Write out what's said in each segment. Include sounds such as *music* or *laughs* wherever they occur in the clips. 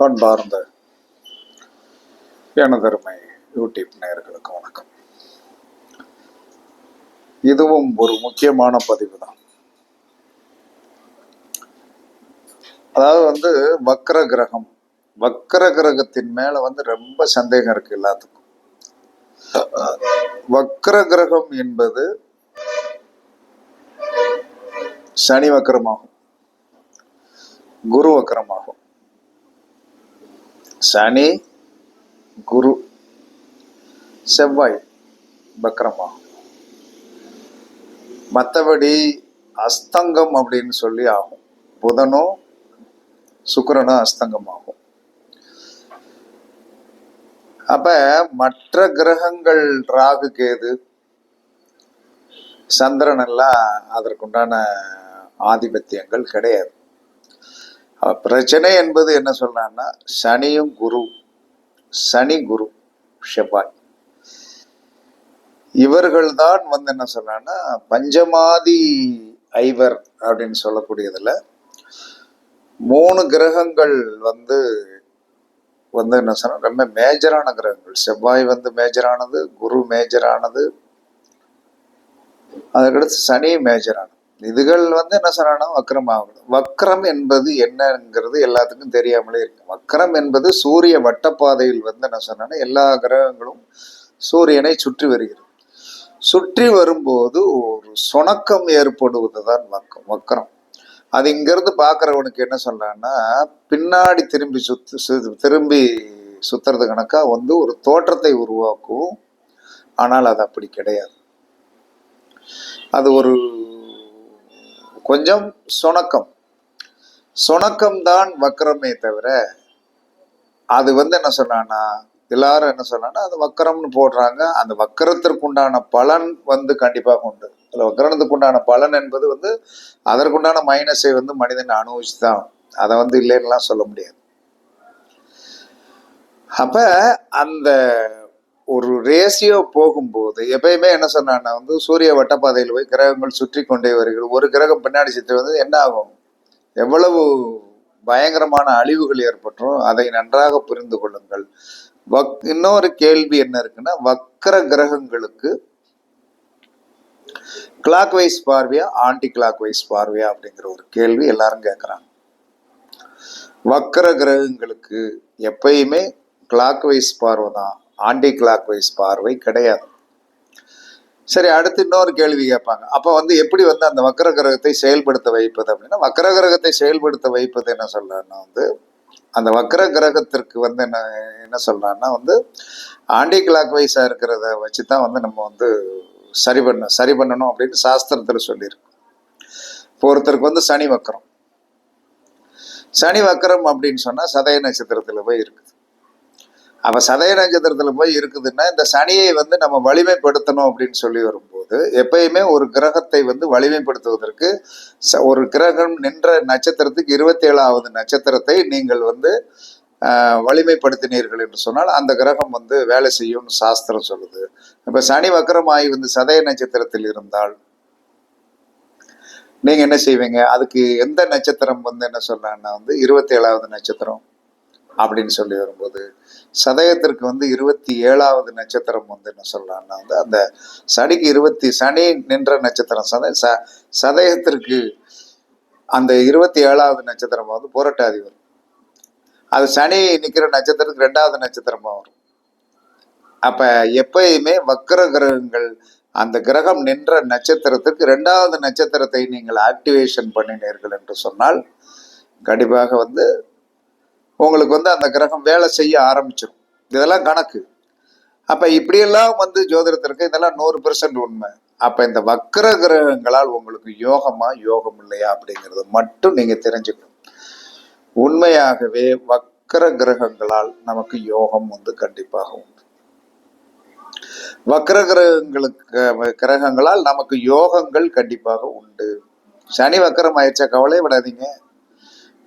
அன்பார்ந்த எனதருமை யூடியூப் நேயர்களுக்கு வணக்கம். இதுவும் ஒரு முக்கியமான பதிவு தான் அதாவது வந்து வக்ர கிரகம் வக்ர கிரகத்தின் மேல வந்து ரொம்ப சந்தேகம் இருக்கு எல்லாத்துக்கும். வக்ர கிரகம் என்பது சனி வக்கரமாகும் குரு வக்கரமாகும் சனி குரு செவ்வாய் பக்ரமா மற்றபடி அஸ்தங்கம் அப்படின்னு சொல்லி ஆகும். புதனும் சுக்கரனும் அஸ்தங்கம் ஆகும். அப்ப மற்ற கிரகங்கள் ராகு கேது சந்திரன் எல்லாம் அதற்குண்டான ஆதிபத்தியங்கள் கிடையாது. பிரச்சனை என்பது என்ன சொல்றான்னா சனியும் குரு சனி குரு செவ்வாய். இவர்கள் தான் வந்து என்ன சொல்றாங்கன்னா பஞ்சமாதி ஐவர் அப்படின்னு சொல்லக்கூடியதுல மூணு கிரகங்கள் வந்து வந்து என்ன சொன்னா ரொம்ப மேஜரான கிரகங்கள். செவ்வாய் வந்து மேஜரானது குரு மேஜரானது அதுக்கடுத்து சனி மேஜரானது. இதுகள் வந்து என்ன சொன்னா வக்ரம் ஆகணும். வக்ரம் என்பது என்னங்கிறது எல்லாத்துக்கும் தெரியாமலே இருக்கு. வக்ரம் என்பது சூரிய வட்டப்பாதையில் வந்து என்ன சொன்னா எல்லா கிரகங்களும் சூரியனை சுற்றி வருகிறது. சுற்றி வரும்போது ஒரு சுணக்கம் ஏற்படுவது தான் வக்கம் வக்கரம் அது இங்கிருந்து பார்க்குறவனுக்கு என்ன சொல்றான்னா பின்னாடி திரும்பி சுத்து சு- திரும்பி சுத்துறது கணக்கா வந்து ஒரு தோற்றத்தை உருவாக்கும். ஆனால் அது அப்படி கிடையாது. அது ஒரு கொஞ்சம் சுணக்கம். சுணக்கம் தான் வக்கரமே தவிர அது வந்து என்ன சொன்னான்னா எல்லாரும் என்ன சொன்னான்னா அது வக்கரம்னு போடுறாங்க. அந்த வக்கரத்திற்கு உண்டான பலன் வந்து கண்டிப்பாக உண்டு. அதில் வக்கரத்துக்கு உண்டான பலன் என்பது வந்து அதற்குண்டான மைனஸை வந்து மனிதன் அனுபவிச்சு தான் அதை வந்து இல்லைன்னுலாம் சொல்ல முடியாது. அப்ப அந்த ஒரு ரேசியோ போகும்போது எப்பயுமே என்ன சொன்னான்னா வந்து சூரிய வட்டப்பாதையில் போய் கிரகங்கள் சுற்றி கொண்டே வருகிறது. ஒரு கிரகம் பின்னாடி சுற்றி வந்து என்ன ஆகும்? எவ்வளவு பயங்கரமான அழிவுகள் ஏற்பட்டும் அதை நன்றாக புரிந்து கொள்ளுங்கள். வக் இன்னொரு கேள்வி என்ன இருக்குன்னா வக்கர கிரகங்களுக்கு கிளாக் வைஸ் பார்வையா ஆன்டி கிளாக் வைஸ் பார்வையா அப்படிங்கிற ஒரு கேள்வி எல்லாரும் கேட்குறாங்க வக்கர கிரகங்களுக்கு எப்பயுமே கிளாக் வைஸ் பார்வை தான் ஆண்டி கிளாக் வைஸ் பார்வை கிடையாது. சரி அடுத்து இன்னொரு கேள்வி கேட்பாங்க. அப்போ வந்து எப்படி வந்து அந்த வக்கர கிரகத்தை செயல்படுத்த வைப்பது அப்படின்னா வக்கர கிரகத்தை செயல்படுத்த வைப்பது என்ன சொல்றேன்னா வந்து அந்த வக்கர கிரகத்திற்கு வந்து என்ன என்ன சொல்றான்னா வந்து ஆண்டி கிளாக் வைஸாக இருக்கிறத வச்சு தான் வந்து நம்ம வந்து சரி பண்ண சரி பண்ணணும் அப்படின்னு சாஸ்திரத்தில் சொல்லியிருக்கு. இப்போ ஒருத்தருக்கு வந்து சனி வக்கரம். சனி வக்கரம் அப்படின்னு சொன்னால் சதய நட்சத்திரத்தில் போய் இருக்குது. அப்போ சதய நட்சத்திரத்துல போய் இருக்குதுன்னா இந்த சனியை வந்து நம்ம வலிமைப்படுத்தணும் அப்படின்னு சொல்லி வரும்போது எப்பயுமே ஒரு கிரகத்தை வந்து வலிமைப்படுத்துவதற்கு ச- ஒரு கிரகம் நின்ற நட்சத்திரத்துக்கு இருபத்தி ஏழாவது நட்சத்திரத்தை நீங்கள் வந்து வலிமைப்படுத்தினீர்கள் என்று சொன்னால் அந்த கிரகம் வந்து வேலை செய்யும்னு சாஸ்திரம் சொல்லுது. இப்ப சனி வக்கரமாயி வந்து சதய நட்சத்திரத்தில் இருந்தால் நீங்க என்ன செய்வீங்க? அதுக்கு எந்த நட்சத்திரம் வந்து என்ன சொல்றாங்கன்னா வந்து இருபத்தி ஏழாவது நட்சத்திரம். அப்படின்னு சொல்லி வரும்போது சதயத்திற்கு வந்து இருபத்தி ஏழாவது நட்சத்திரம் வந்து என்ன சொல்லலாம்னா வந்து அந்த சனிக்கு இருபத்தி சனி நின்ற நட்சத்திரம் சத ச சதயத்திற்கு அந்த இருபத்தி ஏழாவது நட்சத்திரம் வந்து புரட்டாதி வரும். அது சனி நிற்கிற நட்சத்திரத்துக்கு ரெண்டாவது நட்சத்திரமாக வரும். அப்போ எப்பயுமே வக்கர கிரகங்கள் அந்த கிரகம் நின்ற நட்சத்திரத்துக்கு ரெண்டாவது நட்சத்திரத்தை நீங்கள் ஆக்டிவேஷன் பண்ணினீர்கள் என்று சொன்னால் கண்டிப்பாக வந்து உங்களுக்கு வந்து அந்த கிரகம் வேலை செய்ய ஆரம்பிச்சிடும் இதெல்லாம் கணக்கு. அப்ப இப்படியெல்லாம் வந்து ஜோதிடத்திற்கு இதெல்லாம் நூறு பெர்சன்ட் உண்மை. அப்ப இந்த வக்கர கிரகங்களால் உங்களுக்கு யோகமா யோகம் இல்லையா அப்படிங்கறது மட்டும் நீங்க தெரிஞ்சுக்கணும். உண்மையாகவே வக்கர கிரகங்களால் நமக்கு யோகம் வந்து கண்டிப்பாக உண்டு. வக்கர கிரகங்களுக்கு கிரகங்களால் நமக்கு யோகங்கள் கண்டிப்பாக உண்டு. சனி வக்கரம் ஆயிடுச்சா? கவலை விடாதீங்க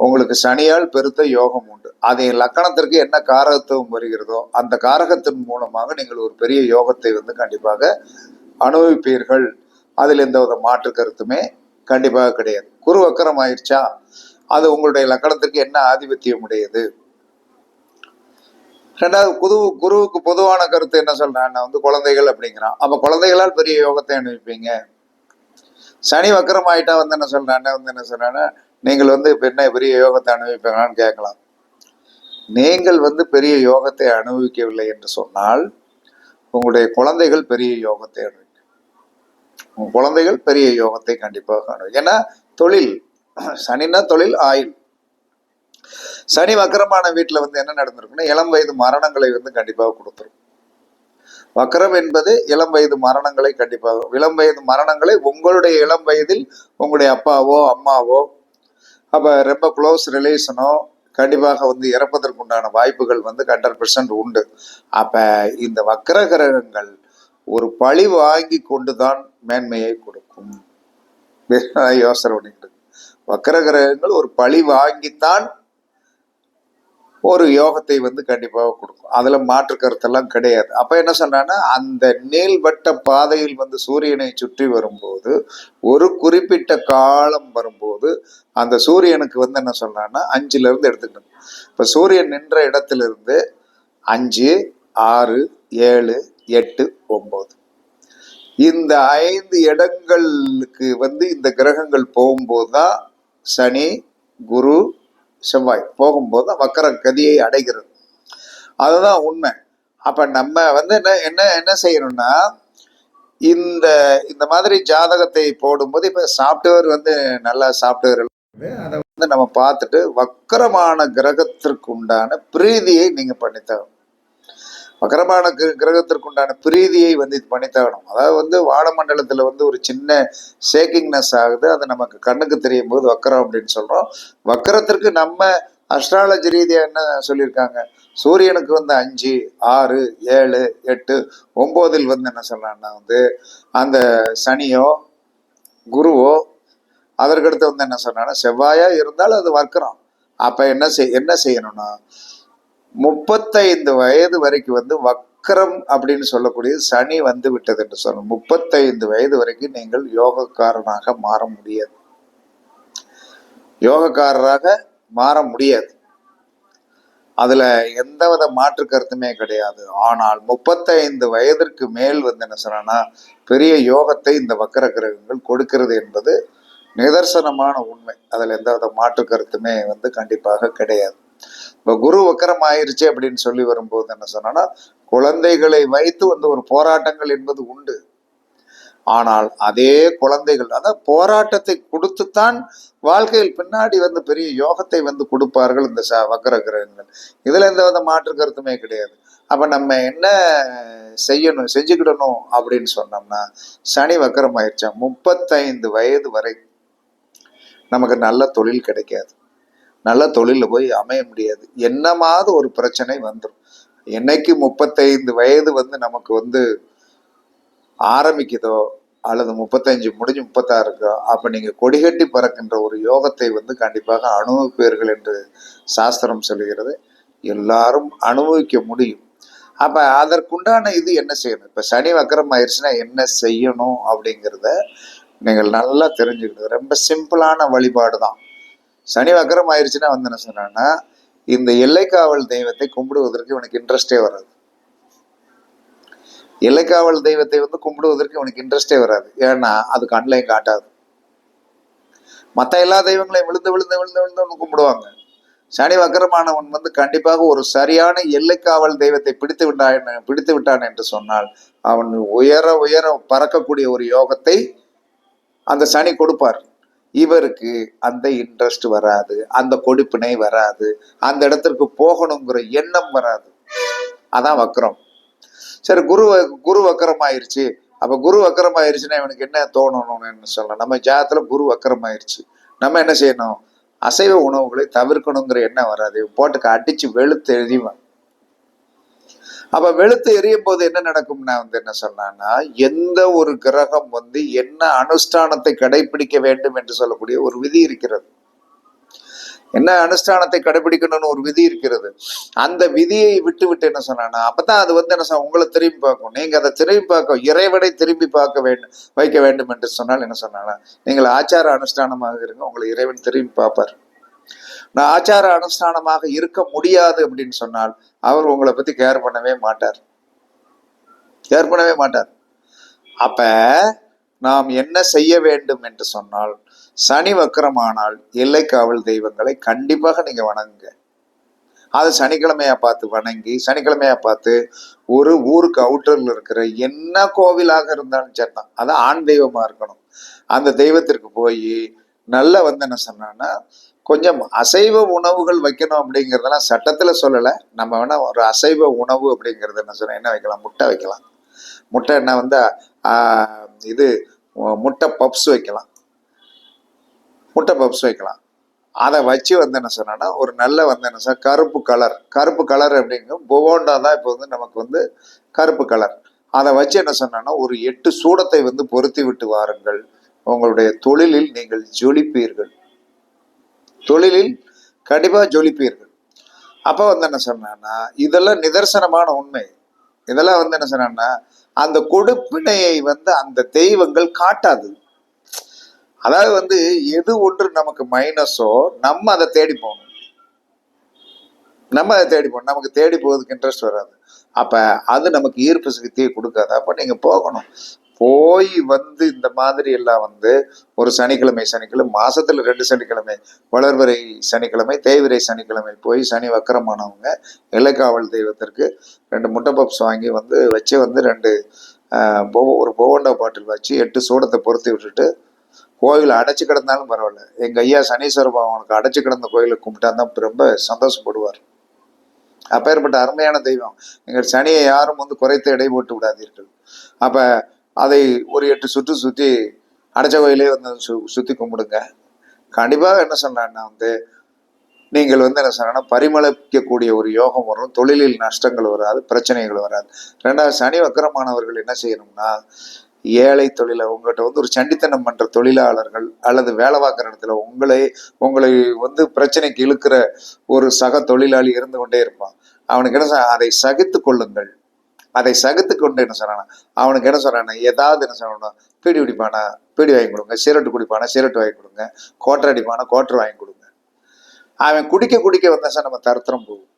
உங்களுக்கு சனியால் பெருத்த யோகம் உண்டு. அதை லக்கணத்திற்கு என்ன காரகத்துவம் வருகிறதோ அந்த காரகத்தின் மூலமாக நீங்கள் ஒரு பெரிய யோகத்தை வந்து கண்டிப்பாக அனுபவிப்பீர்கள். அதில் எந்த வித மாற்று கருத்துமே கண்டிப்பாக கிடையாது. குரு வக்கரம் ஆயிடுச்சா? அது உங்களுடைய லக்கணத்திற்கு என்ன ஆதிபத்தியம் உடையது? ரெண்டாவது குரு குருவுக்கு பொதுவான கருத்து என்ன சொல்றேன்? வந்து குழந்தைகள் அப்படிங்கிறான். அப்ப குழந்தைகளால் பெரிய யோகத்தை அனுபவிப்பீங்க. சனி வக்கரம் ஆயிட்டா வந்து என்ன சொல்றான் வந்து என்ன சொல்றான்னா நீங்கள் வந்து இப்போ என்ன பெரிய யோகத்தை அனுபவிப்பீங்களான்னு கேட்கலாம். நீங்கள் வந்து பெரிய யோகத்தை அனுபவிக்கவில்லை என்று சொன்னால் உங்களுடைய குழந்தைகள் பெரிய யோகத்தை அனுபவிக்கும். உங்கள் குழந்தைகள் பெரிய யோகத்தை கண்டிப்பாக அனுபவிக்கும். ஏன்னா தொழில் சனின்னா தொழில் ஆயுள். சனி வக்கரமான வீட்டில் வந்து என்ன நடந்திருக்குன்னா இளம் வயது மரணங்களை வந்து கண்டிப்பாக கொடுத்துரும். வக்கரம் என்பது இளம் வயது மரணங்களை கண்டிப்பாக இளம் வயது மரணங்களை உங்களுடைய இளம் வயதில் உங்களுடைய அப்பாவோ அம்மாவோ அப்போ ரொம்ப க்ளோஸ் ரிலேஷனோ கண்டிப்பாக வந்து இறப்பதற்குண்டான வாய்ப்புகள் வந்து ஹண்ட்ரட் பெர்சன்ட் உண்டு. அப்போ இந்த வக்கர கிரகங்கள் ஒரு பழி வாங்கி கொண்டு தான் மேன்மையை கொடுக்கும். *laughs* யோசனை பண்ணிக்கிட்டு வக்கர கிரகங்கள் ஒரு பழி வாங்கித்தான் ஒரு யோகத்தை வந்து கண்டிப்பாக கொடுக்கும். அதில் மாற்று கருத்தெல்லாம் கிடையாது. அப்போ என்ன சொன்னான்னா அந்த நீள்வட்ட பாதையில் வந்து சூரியனை சுற்றி வரும்போது ஒரு குறிப்பிட்ட காலம் வரும்போது அந்த சூரியனுக்கு வந்து என்ன சொன்னான்னா அஞ்சுலேருந்து எடுத்துக்கணும். இப்போ சூரியன் நின்ற இடத்துலேருந்து அஞ்சு ஆறு ஏழு எட்டு ஒம்பது. இந்த ஐந்து இடங்களுக்கு வந்து இந்த கிரகங்கள் போகும்போது தான் சனி குரு செவ்வாய் போகும்போது வக்கர கதியை அடைகிறது. அதுதான் உண்மை. அப்ப நம்ம வந்து என்ன என்ன என்ன செய்யணும்னா இந்த இந்த மாதிரி ஜாதகத்தை போடும்போது இப்ப சாஃப்ட்வேர் வந்து நல்லா சாஃப்ட்வேர் அதை வந்து நம்ம பார்த்துட்டு வக்கரமான கிரகத்திற்கு உண்டான பிரீதியை நீங்க பண்ணித்தரணும். வக்கரமான கிர- கிரகத்திற்கு உண்டான பிரீதியை வந்து இது பண்ணித்தாகணும். அதாவது வந்து வானமண்டலத்தில் வந்து ஒரு சின்ன ஷேக்கிங்னஸ் ஆகுது. அது நமக்கு கண்ணுக்கு தெரியும் போது வக்கரம் அப்படின்னு சொல்றோம். வக்கரத்திற்கு நம்ம அஸ்ட்ராலஜி ரீதியா என்ன சொல்லியிருக்காங்க? சூரியனுக்கு வந்து அஞ்சு ஆறு ஏழு எட்டு ஒன்பதில் வந்து என்ன சொல்லலாம்னா வந்து அந்த சனியோ குருவோ அதற்கடுத்து வந்து என்ன சொன்னாங்கன்னா செவ்வாயா இருந்தாலும் அது வக்கரம். அப்ப என்ன செய் என்ன செய்யணும்னா முப்பத்தைந்து வயது வரைக்கும் வந்து வக்கரம் அப்படின்னு சொல்லக்கூடிய சனி வந்து விட்டது என்று சொல்லணும். முப்பத்தைந்து வயது வரைக்கும் நீங்கள் யோகக்காரனாக மாற முடியாது. யோகக்காரராக மாற முடியாது. அதுல எந்தவித மாற்று கருத்துமே கிடையாது. ஆனால் முப்பத்தைந்து வயதிற்கு மேல் வந்து என்ன சொன்னா பெரிய யோகத்தை இந்த வக்கர கிரகங்கள் கொடுக்கிறது என்பது நிதர்சனமான உண்மை. அதுல எந்தவித மாற்று கருத்துமே வந்து கண்டிப்பாக கிடையாது. இப்போ குரு வக்கரம் ஆயிருச்சு அப்படின்னு சொல்லி வரும்போது என்ன சொன்னோன்னா குழந்தைகளை வைத்து வந்து ஒரு போராட்டங்கள் என்பது உண்டு. ஆனால் அதே குழந்தைகள் அதான் போராட்டத்தை கொடுத்துத்தான் வாழ்க்கையில் பின்னாடி வந்து பெரிய யோகத்தை வந்து கொடுப்பார்கள் இந்த ச வக்கர கிரகங்கள். இதுல எந்த வித மாற்று கருத்துமே கிடையாது. அப்ப நம்ம என்ன செய்யணும் செஞ்சுக்கிடணும் அப்படின்னு சொன்னோம்னா சனி வக்கரம் ஆயிடுச்சா முப்பத்தைந்து வயது வரை நமக்கு நல்ல தொழில் கிடைக்காது. நல்ல தொழிலில் போய் அமைய முடியாது. என்னமாவது ஒரு பிரச்சனை வந்துடும் என்னைக்கு முப்பத்தைந்து வயது வந்து நமக்கு வந்து ஆரம்பிக்குதோ அல்லது முப்பத்தஞ்சு முடிஞ்சு முப்பத்தாறு இருக்கோ அப்போ நீங்கள் கொடிகட்டி பறக்கின்ற ஒரு யோகத்தை வந்து கண்டிப்பாக அனுபவிப்பீர்கள் என்று சாஸ்திரம் சொல்கிறது எல்லாரும் அனுபவிக்க முடியும். அப்போ அதற்குண்டான இது என்ன செய்யணும்? இப்போ சனி வக்கரம் ஆயிடுச்சுன்னா என்ன செய்யணும் அப்படிங்கிறத நீங்கள் நல்லா தெரிஞ்சுக்கணும். ரொம்ப சிம்பிளான வழிபாடு தான் சனி வக்கரம் ஆயிடுச்சுன்னா வந்து என்ன சொன்னான்னா இந்த எல்லைக்காவல் தெய்வத்தை கும்பிடுவதற்கு இவனுக்கு இன்ட்ரெஸ்டே வராது. எல்லைக்காவல் தெய்வத்தை வந்து கும்பிடுவதற்கு இவனுக்கு இன்ட்ரெஸ்டே வராது. ஏன்னா அது கண்ணையும் காட்டாது. மற்ற எல்லா தெய்வங்களையும் விழுந்து விழுந்து விழுந்து விழுந்து ஒன்று கும்பிடுவாங்க. சனி வக்கரமானவன் வந்து கண்டிப்பாக ஒரு சரியான எல்லைக்காவல் தெய்வத்தை பிடித்து விட்டான் பிடித்து விட்டான் என்று சொன்னால் அவன் உயர உயர பறக்கக்கூடிய ஒரு யோகத்தை அந்த சனி கொடுப்பார். இவருக்கு அந்த இன்ட்ரெஸ்ட் வராது அந்த கொடுப்பினை வராது அந்த இடத்திற்கு போகணுங்கிற எண்ணம் வராது. அதான் வக்கரம். சரி குரு குரு வக்கரம் ஆயிடுச்சு அப்ப குரு வக்கரம் ஆயிடுச்சுன்னா இவனுக்கு என்ன தோணணும்னு சொல்லலாம்? நம்ம ஜாதத்துல குரு வக்கரம் ஆயிடுச்சு நம்ம என்ன செய்யணும்? அசைவ உணவுகளை தவிர்க்கணுங்கிற எண்ணம் வராது. போட்டுக்கு அடிச்சு வெளுத்து எறிவான் அப்ப வெளுத்து எரியும் போது என்ன நடக்கும்னா வந்து என்ன சொன்னான்னா எந்த ஒரு கிரகம் வந்து என்ன அனுஷ்டானத்தை கடைபிடிக்க வேண்டும் என்று சொல்லக்கூடிய ஒரு விதி இருக்கிறது. என்ன அனுஷ்டானத்தை கடைபிடிக்கணும்னு ஒரு விதி இருக்கிறது. அந்த விதியை விட்டு விட்டு என்ன சொன்னான்னா அப்பதான் அது வந்து என்ன சொன்ன உங்களை திரும்பி பார்க்கும். நீங்க அதை திரும்பி பார்க்க இறைவனை திரும்பி பார்க்க வேண்டும் வைக்க வேண்டும் என்று சொன்னால் என்ன சொன்னா நீங்கள் ஆச்சார அனுஷ்டானமாக இருங்க உங்களை இறைவன் திரும்பி பார்ப்பார். நான் ஆச்சார அனுஷ்டானமாக இருக்க முடியாது அப்படின்னு சொன்னால் அவர் உங்களை பத்தி கேர் பண்ணவே மாட்டார். கேர் பண்ணவே மாட்டார். அப்ப நாம் என்ன செய்ய வேண்டும் என்று சொன்னால் சனி வக்கரமானால் எல்லை காவல் தெய்வங்களை கண்டிப்பாக நீங்க வணங்குங்க. அது சனிக்கிழமையா பார்த்து வணங்கி சனிக்கிழமையா பார்த்து ஒரு ஊருக்கு அவுட்டர்ல இருக்கிற என்ன கோவிலாக இருந்தாலும் சரிதான். அது ஆண் தெய்வமா இருக்கணும். அந்த தெய்வத்திற்கு போய் நல்ல வந்து என்ன சொன்னான்னா கொஞ்சம் அசைவ உணவுகள் வைக்கணும் அப்படிங்கிறதெல்லாம் சட்டத்தில் சொல்லலை. நம்ம வேணால் ஒரு அசைவ உணவு அப்படிங்கிறது என்ன சொன்னால் என்ன வைக்கலாம்? முட்டை வைக்கலாம். முட்டை என்ன வந்து இது முட்டை பப்ஸ் வைக்கலாம். முட்டை பப்ஸ் வைக்கலாம். அதை வச்சு வந்து என்ன சொன்னா ஒரு நல்ல வந்து என்ன சொன்னால் கருப்பு கலர் கருப்பு கலர் அப்படிங்கும் பொவோண்டா தான் இப்போ வந்து நமக்கு வந்து கருப்பு கலர் அதை வச்சு என்ன சொன்னா ஒரு எட்டு சூடத்தை வந்து பொருத்தி விட்டு வாருங்கள். உங்களுடைய தொழிலில் நீங்கள் ஜொலிப்பீர்கள். தொழிலில் கண்டிப்பாக ஜொலிப்பீர்கள். அப்போ வந்து என்ன சொன்னான்னா இதெல்லாம் நிதர்சனமான உண்மை. இதெல்லாம் வந்து என்ன சொன்னான்னா அந்த கொடுப்பினையை வந்து அந்த தெய்வங்கள் காட்டாது. அதாவது வந்து எது ஒன்று நமக்கு மைனஸோ நம்ம அதை தேடி போகணும். நம்ம அதை தேடி போகணும். நமக்கு தேடி போவதுக்கு இன்ட்ரெஸ்ட் வராது. அப்ப அது நமக்கு ஈர்ப்பு சக்தியை கொடுக்காது. அப்ப நீங்க போகணும். போய் வந்து இந்த மாதிரி எல்லாம் வந்து ஒரு சனிக்கிழமை சனிக்கிழமை மாசத்துல ரெண்டு சனிக்கிழமை வளர்வரை சனிக்கிழமை தேய்விரை சனிக்கிழமை போய் சனி வக்கரமானவங்க இலைக்காவல் தெய்வத்திற்கு ரெண்டு முட்டை பப்ஸ் வாங்கி வந்து வச்சு வந்து ரெண்டு ஒரு போவண்டா பாட்டில் வச்சு எட்டு சூடத்தை பொருத்தி விட்டுட்டு கோயில் அடைச்சு கிடந்தாலும் பரவாயில்ல. எங்க ஐயா சனீஸ்வர பகவானுக்கு அடைச்சு கிடந்த கோயிலை கும்பிட்டா தான் ரொம்ப சந்தோஷப்படுவார். அப்பேற்பட்ட அருமையான தெய்வம். எங்கள் சனியை யாரும் வந்து குறைத்து எடை போட்டு விடாதீர்கள். அப்போ அதை ஒரு எட்டு சுற்று சுற்றி அடைச்ச கோயிலே வந்து சு சுற்றி கும்பிடுங்க. கண்டிப்பாக என்ன சொன்னான்னா வந்து நீங்கள் வந்து என்ன சொன்னா பரிமளிக்கக்கூடிய ஒரு யோகம் வரும். தொழிலில் நஷ்டங்கள் வராது பிரச்சனைகள் வராது. ரெண்டாவது சனி வக்கரமானவர்கள் என்ன செய்யணும்னா ஏழை தொழில உங்கள்கிட்ட வந்து ஒரு சண்டித்தனம் பண்ணுற தொழிலாளர்கள் அல்லது வேலை பார்க்குற இடத்துல உங்களை உங்களை வந்து பிரச்சனைக்கு இழுக்கிற ஒரு சக தொழிலாளி இருந்து கொண்டே இருப்பான். அவனுக்கு என்ன அதை சகித்து கொள்ளுங்கள். அதை சகித்து கொண்டு என்ன சொன்னானா அவனுக்கு என்ன சொன்னானா ஏதாவது என்ன சொன்னா பீடி குடிப்பானா பீடி வாங்கி கொடுங்க. சீரட்டு குடிப்பானா? சிரட்டு வாங்கி கொடுங்க. கோட்டர் அடிப்பானா? கோட்டர் வாங்கி கொடுங்க. அவன் குடிக்க குடிக்க வந்தா சார் நம்ம தருத்திரம் போகும்.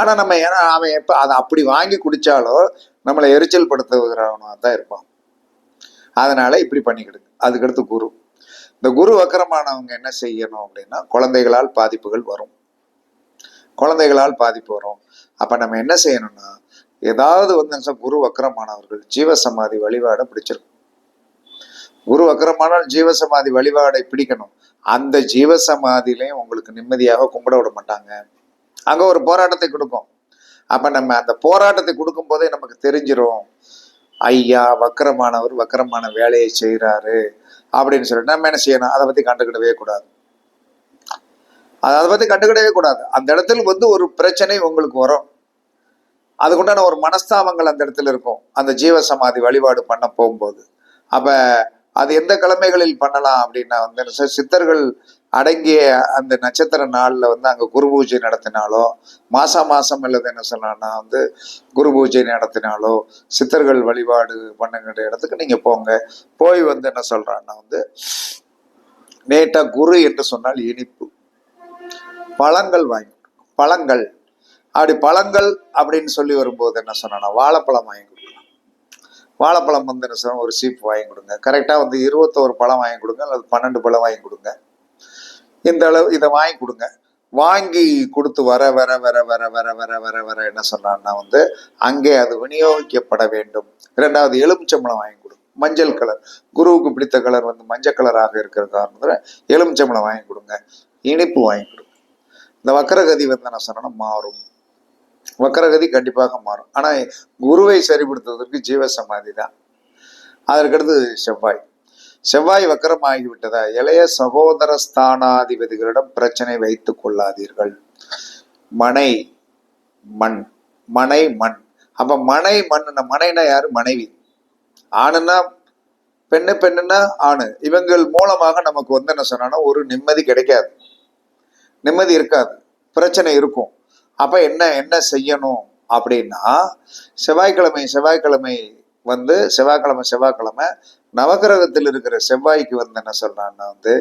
ஆனால் நம்ம ஏன்னா அவன் எப்போ அதை அப்படி வாங்கி குடித்தாலோ நம்மளை எரிச்சல் படுத்துகிறவனாக தான் இருப்பான். அதனால் இப்படி பண்ணிக்கிடுங்க. அதுக்கடுத்து குரு. இந்த குரு வக்கரமானவங்க என்ன செய்யணும் அப்படின்னா குழந்தைகளால் பாதிப்புகள் வரும். குழந்தைகளால் பாதிப்பு வரும். அப்போ நம்ம என்ன செய்யணும்னா ஏதாவது வந்து குரு வக்கரமானவர்கள் ஜீவசமாதி வழிபாடை பிடிச்சிருக்கும் குரு வக்கரமானால் ஜீவசமாதி வழிபாடை பிடிக்கணும். அந்த ஜீவசமாதியிலையும் உங்களுக்கு நிம்மதியாக கும்பிட விட மாட்டாங்க. அங்க ஒரு போராட்டத்தை கொடுக்கும். அப்ப நம்ம அந்த போராட்டத்தை கொடுக்கும் போதே நமக்கு தெரிஞ்சிரும். ஐயா வக்கரமானவர் வக்கரமான வேலையை செய்கிறாரு அப்படின்னு சொல்லிட்டு நம்ம என்ன செய்யணும்? அதை பத்தி கண்டுக்கிடவே கூடாது. அதை பத்தி கண்டுக்கிடவே கூடாது. அந்த இடத்துல வந்து ஒரு பிரச்சனை உங்களுக்கு வரும். அதுக்குண்டான ஒரு மனஸ்தாபங்கள் அந்த இடத்துல இருக்கும். அந்த ஜீவ சமாதி வழிபாடு பண்ண போகும்போது. அப்ப அது எந்த கிழமைகளில் பண்ணலாம் அப்படின்னா வந்து என்ன சித்தர்கள் அடங்கிய அந்த நட்சத்திர நாளில் வந்து அங்கே குரு பூஜை நடத்தினாலோ மாதம் மாசம் அல்லது என்ன சொல்லலாம்னா வந்து குரு பூஜை நடத்தினாலோ சித்தர்கள் வழிபாடு பண்ணுங்கிற இடத்துக்கு நீங்கள் போங்க. போய் வந்து என்ன சொல்கிறான்னா வந்து நேட்டா குரு என்று சொன்னால் இனிப்பு. பழங்கள் வாங்கி பழங்கள் அப்படி பழங்கள் அப்படின்னு சொல்லி வரும்போது என்ன சொன்னா வாழைப்பழம் வாங்கி கொடுக்கலாம். வாழைப்பழம் வந்து என்ன சொன்னால் ஒரு சீப்பு வாங்கி கொடுங்க. கரெக்டாக வந்து இருபத்தோரு பழம் வாங்கி கொடுங்க அல்லது பன்னெண்டு பழம் வாங்கி கொடுங்க. இந்த அளவு இதை வாங்கி கொடுங்க. வாங்கி கொடுத்து வர வர வர வர வர வர வர வர என்ன சொன்னான்னா வந்து அங்கே அது விநியோகிக்கப்பட வேண்டும். இரண்டாவது எலுமிச்சம்பழம் வாங்கி கொடுங்க மஞ்சள் கலர். குருவுக்கு பிடித்த கலர் வந்து மஞ்சள் கலராக இருக்கிற காரணத்தில் எலுமிச்சம்பழம் வாங்கி கொடுங்க. இனிப்பு வாங்கி கொடுங்க. இந்த வக்கரகதி வந்து என்ன சொன்னா மாறும். வக்கரகதி கண்டிப்பாக மாறும். ஆனால் குருவை சரிப்படுத்துவதற்கு ஜீவசமாதி தான். அதற்கடுத்து செவ்வாய். செவ்வாய் வக்கரமாகி ஆகிவிட்டதா இளைய சகோதர ஸ்தானாதிபதிகளிடம் பிரச்சனை வைத்துக் கொள்ளாதீர்கள். மனை மண் மனை மண். அப்ப மனை மண் மனைனா யாரு? மனைவி. ஆணுன்னா பெண்ணு பெண்ணுன்னா ஆணு. இவங்கள் மூலமாக நமக்கு வந்து என்ன சொன்னா ஒரு நிம்மதி கிடைக்காது. நிம்மதி இருக்காது. பிரச்சனை இருக்கும். அப்ப என்ன என்ன செய்யணும் அப்படின்னா செவ்வாய்க்கிழமை செவ்வாய்க்கிழமை வந்து செவ்வாய்க்கிழமை செவ்வாய்க்கிழமை நவகிரகத்தில் இருக்கிற செவ்வாய்க்கு வந்து என்ன சொல்றான்னா வந்து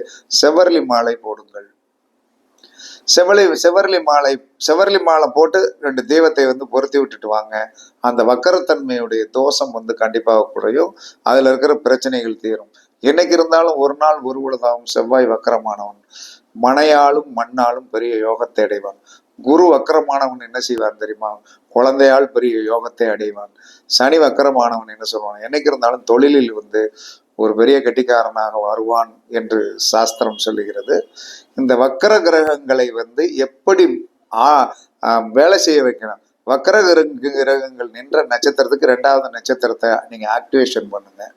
செவ்வரளி மாலை போடுங்கள். செவலி செவரளி மாலை செவரளி மாலை போட்டு ரெண்டு தெய்வத்தை வந்து பொருத்தி விட்டுட்டு வாங்க. அந்த வக்கரத்தன்மையுடைய தோஷம் வந்து கண்டிப்பாக குறையும். அதில் இருக்கிற பிரச்சனைகள் தீரும். என்னைக்கு இருந்தாலும் ஒரு நாள் ஒரு பொழுதாகும் செவ்வாய் வக்கரமானவன். மனையாலும் மண்ணாலும் பெரிய யோகத்தை அடைவான். குரு வக்கரமானவன் என்ன செய்வான் தெரியுமா? குழந்தையால் பெரிய யோகத்தை அடைவான். சனி வக்கரமானவன் என்ன சொல்வான்? என்னைக்கு இருந்தாலும் தொழிலில் வந்து ஒரு பெரிய கட்டிக்காரனாக வருவான் என்று சாஸ்திரம் சொல்லுகிறது. இந்த வக்கர கிரகங்களை வந்து எப்படி ஆ- ஆ, வேலை செய்ய வைக்கணும்? வக்கர கிரகங்கள் நின்ற நட்சத்திரத்துக்கு ரெண்டாவது நட்சத்திரத்தை நீங்க ஆக்டிவேஷன் பண்ணுங்க.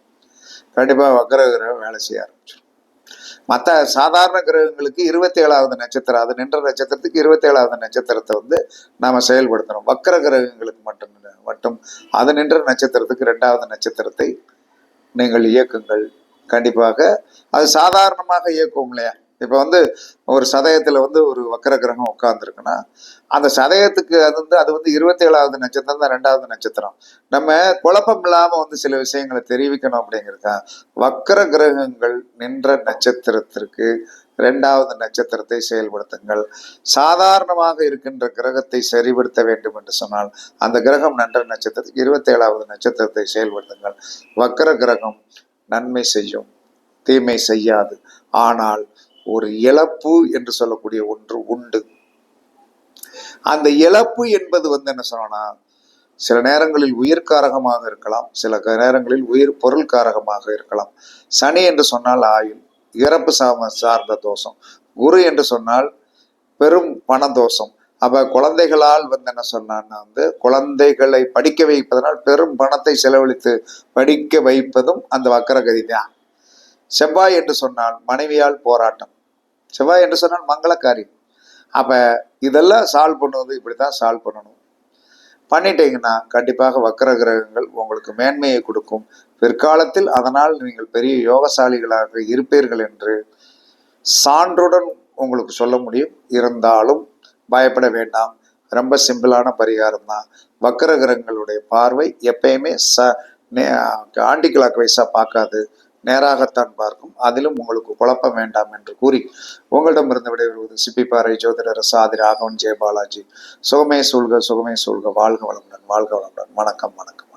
கண்டிப்பா வக்கர கிரகம் வேலை செய்ய ஆரம்பிச்சிடும். மற்ற சாதாரண கிரகங்களுக்கு இருபத்தி ஏழாவது நட்சத்திரம் அது நின்ற நட்சத்திரத்துக்கு இருபத்தி ஏழாவது நட்சத்திரத்தை வந்து நாம செயல்படுத்தணும். வக்கர கிரகங்களுக்கு மட்டும் மட்டும் அது நின்ற நட்சத்திரத்துக்கு ரெண்டாவது நட்சத்திரத்தை நீங்கள் இயக்குங்கள். கண்டிப்பாக அது சாதாரணமாக இயக்கும் இல்லையா? இப்போ வந்து ஒரு சதயத்தில் வந்து ஒரு வக்கர கிரகம் உட்காந்துருக்குன்னா அந்த சதயத்துக்கு அது வந்து அது வந்து இருபத்தி ஏழாவது நட்சத்திரம் தான் ரெண்டாவது நட்சத்திரம். நம்ம குழப்பம் இல்லாமல் வந்து சில விஷயங்களை தெரிவிக்கணும் அப்படிங்கிறதுக்கா வக்கர கிரகங்கள் நின்ற நட்சத்திரத்திற்கு ரெண்டாவது நட்சத்திரத்தை செயல்படுத்துங்கள். சாதாரணமாக இருக்கின்ற கிரகத்தை சரிபடுத்த வேண்டும் என்று சொன்னால் அந்த கிரகம் நன்ற நட்சத்திரத்துக்கு இருபத்தேழாவது நட்சத்திரத்தை செயல்படுத்துங்கள். வக்கர கிரகம் நன்மை செய்யும் தீமை செய்யாது. ஆனால் ஒரு இழப்பு என்று சொல்லக்கூடிய ஒன்று உண்டு. அந்த இழப்பு என்பது வந்து என்ன சொன்னோம்னா சில நேரங்களில் உயிர்காரகமாக இருக்கலாம் சில நேரங்களில் உயிர் பொருள் காரகமாக இருக்கலாம். சனி என்று சொன்னால் ஆயுள் இறப்பு சாம சார்ந்த தோஷம் குரு என்று சொன்னால் பெரும் பண தோஷம். அப்ப குழந்தைகளால் வந்து என்ன சொன்னான்னா வந்து குழந்தைகளை படிக்க வைப்பதனால் பெரும் பணத்தை செலவழித்து படிக்க வைப்பதும் அந்த வக்கரகதி தான். செவ்வாய் என்று சொன்னால் மனைவியால் போராட்டம். செவ்வாய் என்று சொன்னால் மங்களக்காரியம் அப்ப இதெல்லாம் சால்வ் பண்ணுவது இப்படித்தான் சால்வ் பண்ணணும். பண்ணிட்டீங்கன்னா கண்டிப்பாக வக்கர கிரகங்கள் உங்களுக்கு மேன்மையை கொடுக்கும். பிற்காலத்தில் அதனால் நீங்கள் பெரிய யோகசாலிகளாக இருப்பீர்கள் என்று சான்றுடன் உங்களுக்கு சொல்ல முடியும். இருந்தாலும் பயப்பட வேண்டாம். ரொம்ப சிம்பிளான பரிகாரம் தான். வக்கர கிரகங்களுடைய பார்வை எப்பயுமே ச ஆண்டி கிளாக் வைஸாக பார்க்காது. நேராகத்தான் பார்க்கும். அதிலும் உங்களுக்கு குழப்பம் வேண்டாம் என்று கூறி உங்களிடமிருந்து விடைபெறுவது சிப்பிப்பாறை ஜோதிடர் சாதி ராகவன் ஜெயபாலாஜி. சுகமே சூழ்க சுகமே சூழ்க. வாழ்க வளமுடன் வாழ்க வளமுடன். வணக்கம் வணக்கம்.